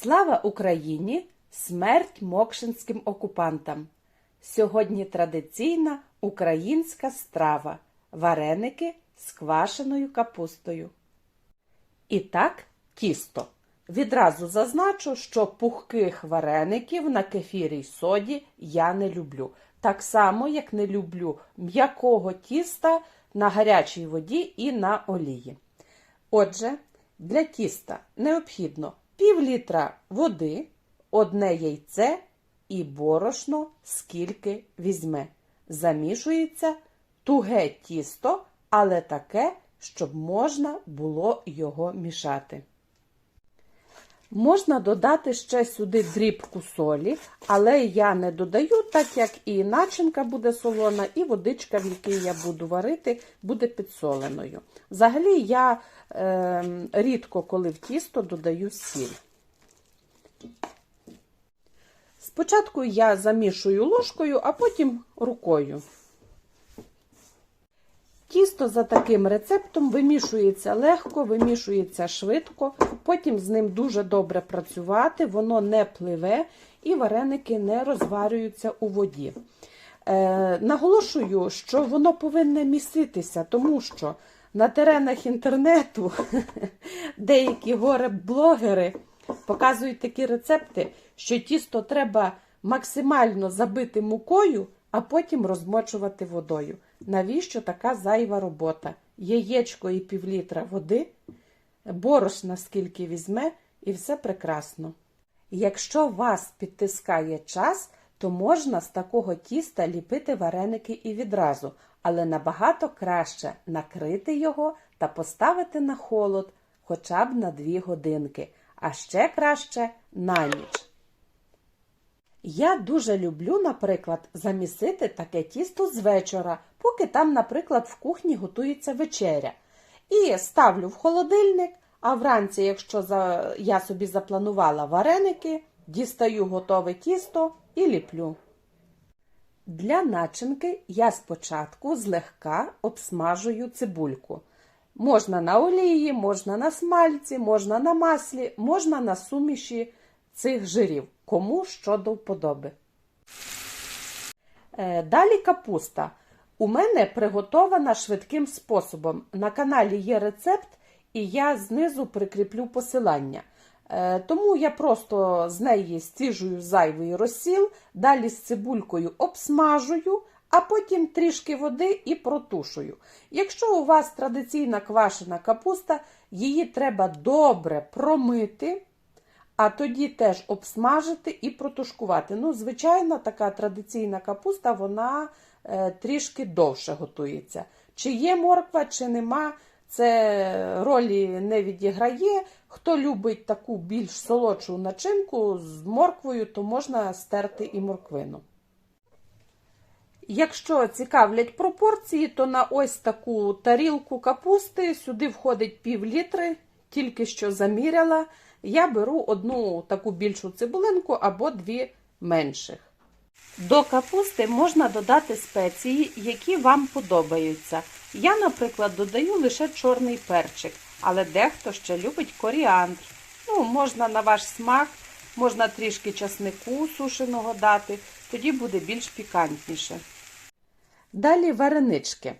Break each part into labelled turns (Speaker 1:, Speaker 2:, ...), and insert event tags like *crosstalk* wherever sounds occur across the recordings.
Speaker 1: Слава Україні! Смерть мокшинським окупантам! Сьогодні традиційна українська страва вареники з квашеною капустою. І так, тісто. Відразу зазначу, що пухких вареників на кефірі й соді я не люблю. Так само, як не люблю м'якого тіста на гарячій воді і на олії. Отже, для тіста необхідно пів літра води, одне яйце і борошно, скільки візьме. Замішується туге тісто, але таке, щоб можна було його мішати. Можна додати ще сюди дрібку солі, але я не додаю, так як і начинка буде солона, і водичка, в якій я буду варити, буде підсоленою. Взагалі, я е, рідко, коли в тісто додаю сіль. Спочатку я замішую ложкою, а потім рукою. Тісто за таким рецептом вимішується легко, вимішується швидко, потім з ним дуже добре працювати, воно не пливе і вареники не розварюються у воді. Е, наголошую, що воно повинне міститися, тому що на теренах інтернету *laughs* деякі горе-блогери показують такі рецепти, що тісто треба максимально забити мукою, а потім розмочувати водою. Навіщо така зайва робота? Яєчко і півлітра води, борошна скільки візьме, і все прекрасно. Якщо вас підтискає час, то можна з такого тіста ліпити вареники і відразу, але набагато краще накрити його та поставити на холод хоча б на 2 годинки, а ще краще на ніч. Я дуже люблю, наприклад, замісити таке тісто з вечора, поки там, наприклад, в кухні готується вечеря. І ставлю в холодильник, а вранці, якщо за... я собі запланувала вареники, дістаю готове тісто і ліплю. Для начинки я спочатку злегка обсмажую цибульку. Можна на олії, можна на смальці, можна на маслі, можна на суміші цих жирів, кому що до вподоби. Е, Далі капуста. У мене приготована швидким способом. На каналі є рецепт, і я знизу прикріплю посилання. Е, Тому я просто з неї стіжую зайвий розсіл, далі з цибулькою обсмажую, а потім трішки води і протушую. Якщо у вас традиційна квашена капуста, її треба добре промити, а тоді теж обсмажити і протушкувати. Ну, звичайно, така традиційна капуста, вона е, трішки довше готується. Чи є морква, чи нема, це ролі не відіграє. Хто любить таку більш солодшу начинку з морквою, то можна стерти і морквину. Якщо цікавлять пропорції, то на ось таку тарілку капусти сюди входить пів літри, тільки що заміряла. Я беру одну таку більшу цибулинку або дві менших. До капусти можна додати спеції, які вам подобаються. Я, наприклад, додаю лише чорний перчик, але дехто ще любить коріандр. Ну, можна на ваш смак, можна трішки часнику сушеного дати, тоді буде більш пікантніше. Далі варенички.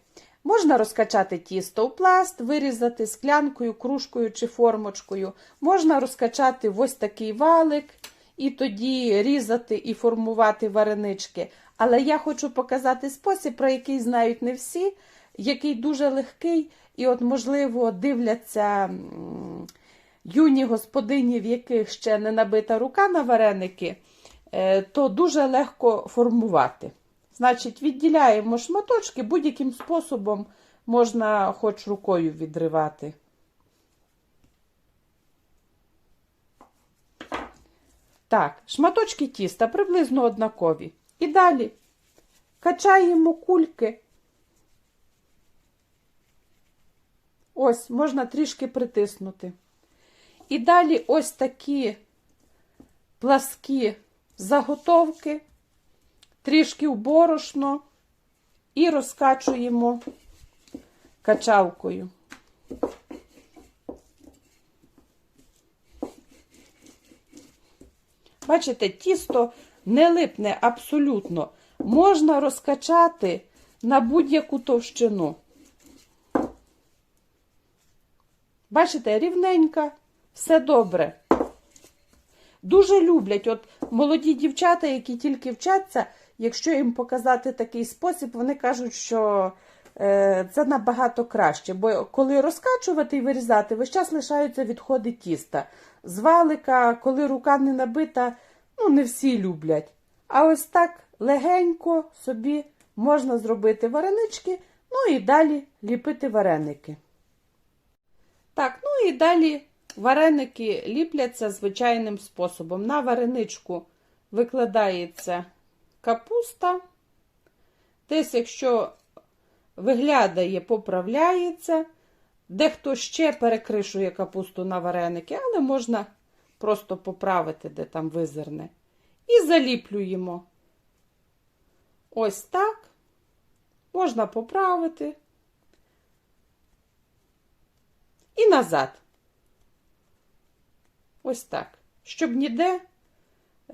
Speaker 1: Можна розкачати тісто у пласт, вирізати склянкою, кружкою чи формочкою. Можна розкачати ось такий валик і тоді різати і формувати варенички. Але я хочу показати спосіб, про який знають не всі, який дуже легкий, і, от, можливо, дивляться юні господині, в яких ще не набита рука на вареники, е, то дуже легко формувати. Значить, відділяємо шматочки, будь-яким способом можна хоч рукою відривати. Так, шматочки тіста приблизно однакові. І далі качаємо кульки. Ось, можна трішки притиснути. І далі ось такі пласкі заготовки трішки в борошно і розкачуємо качалкою. Бачите, тісто не липне абсолютно. Можна розкачати на будь-яку товщину. Бачите, рівненька, все добре. Дуже люблять, от молоді дівчата, які тільки вчаться, якщо їм показати такий спосіб, вони кажуть, що е, це набагато краще. Бо коли розкачувати і вирізати, весь час лишаються відходи тіста. З валика, коли рука не набита, ну не всі люблять. А ось так легенько собі можна зробити варенички, ну і далі ліпити вареники. Так, ну і далі вареники ліпляться звичайним способом. На вареничку викладається капуста. Десь, якщо виглядає, поправляється. Дехто ще перекришує капусту на вареники, але можна просто поправити, де там визирне. І заліплюємо. Ось так. Можна поправити. І назад. Ось так. Щоб ніде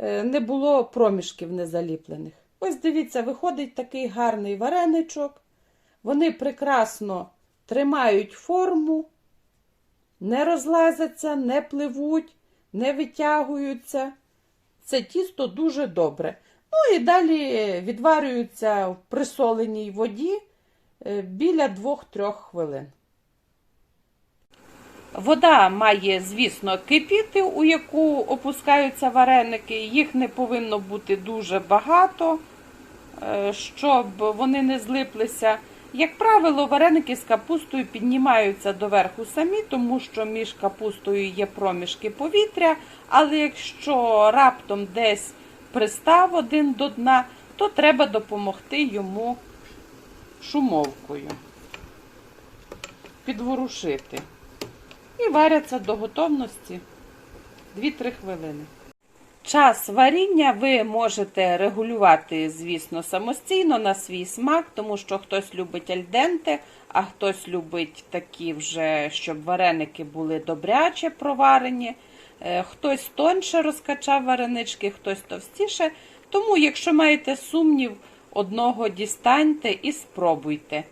Speaker 1: не було проміжків незаліплених. Ось дивіться, виходить такий гарний вареничок. Вони прекрасно тримають форму, не розлазяться, не пливуть, не витягуються. Це тісто дуже добре. Ну і далі відварюються в присоленій воді е, біля 2-3 хвилин. Вода має, звісно, кипіти, у яку опускаються вареники. Їх не повинно бути дуже багато, е, щоб вони не злиплися. Як правило, вареники з капустою піднімаються доверху самі, тому що між капустою є проміжки повітря. Але якщо раптом десь пристав один до дна, то треба допомогти йому шумовкою, підворушити. І варяться до готовності 2-3 хвилини. Час варіння ви можете регулювати, звісно, самостійно на свій смак, тому що хтось любить альденте, а хтось любить такі вже, щоб вареники були добряче проварені. Е, Хтось тоньше розкачав варенички, хтось товстіше. Тому, якщо маєте сумнів, одного дістаньте і спробуйте.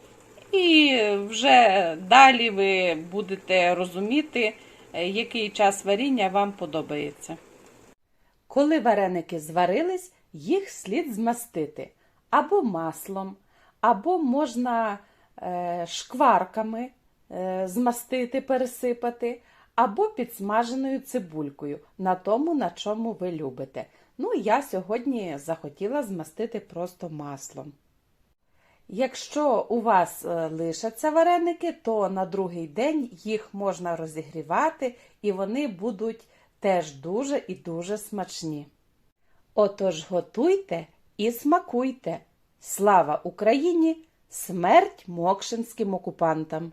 Speaker 1: І вже далі ви будете розуміти, е, який час варіння вам подобається. Коли вареники зварились, їх слід змастити або маслом, або можна е, шкварками е, змастити, пересипати, або підсмаженою цибулькою на тому, на чому ви любите. Ну, я сьогодні захотіла змастити просто маслом. Якщо у вас е, лишаться вареники, то на другий день їх можна розігрівати і вони будуть теж дуже і дуже смачні. Отож готуйте і смакуйте. Слава Україні! Смерть мокшинським окупантам!